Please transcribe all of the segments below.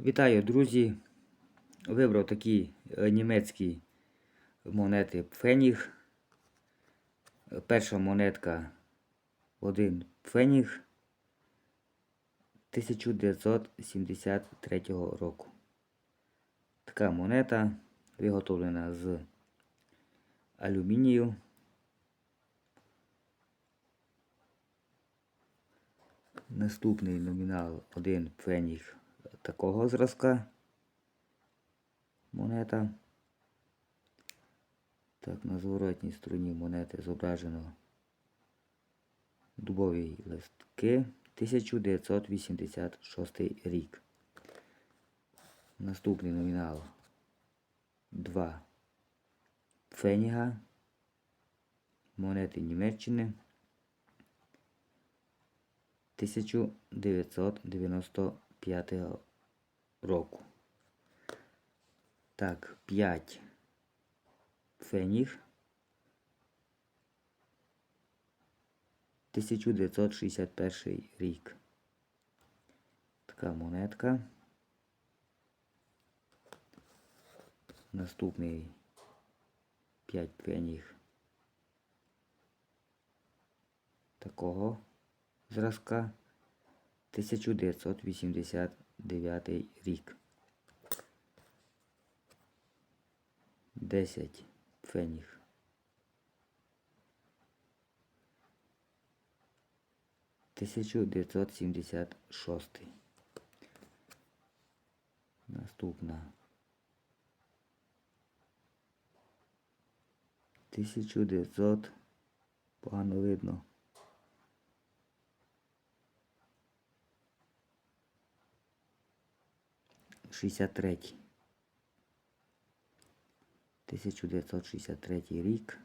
Вітаю, друзі! Вибрав такі е, німецькі монети Пфеніг. Перша монетка один Пфеніг 1973 року. Така монета виготовлена з алюмінію. Наступний номінал 1 пфеніг такого зразка монета. Так, на зворотній стороні монети зображено дубові листки 1986 рік. Наступний номінал 2 пфеніга монети Німеччини 1995 року. Так, 5 феніг 1961 рік. Така монетка. Наступний 5 пфеніг такого зразка 1989 рік. 10 пфеніг. Тисячу дев'ятсот сімдесят шостий. Наступна. Тисячу дев'ятсот погано видно. Шістдесят третій. 1963 рік.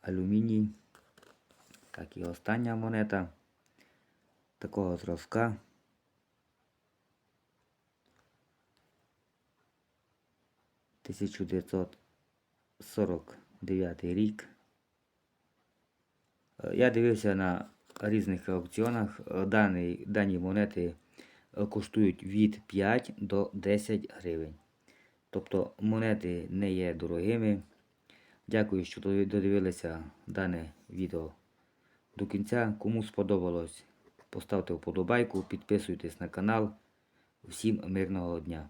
Алюміній. Так, і остання монета такого зразка. Тисячу дев'ятсот сорок дев'ятий рік. Е, Я дивився на різних аукціонах. Е, Дані, дані монети коштують від 5 до 10 гривень. Тобто монети не є дорогими. Дякую, що додивилися дане відео до кінця. Кому сподобалось, поставте вподобайку, підписуйтесь на канал. Всім мирного дня!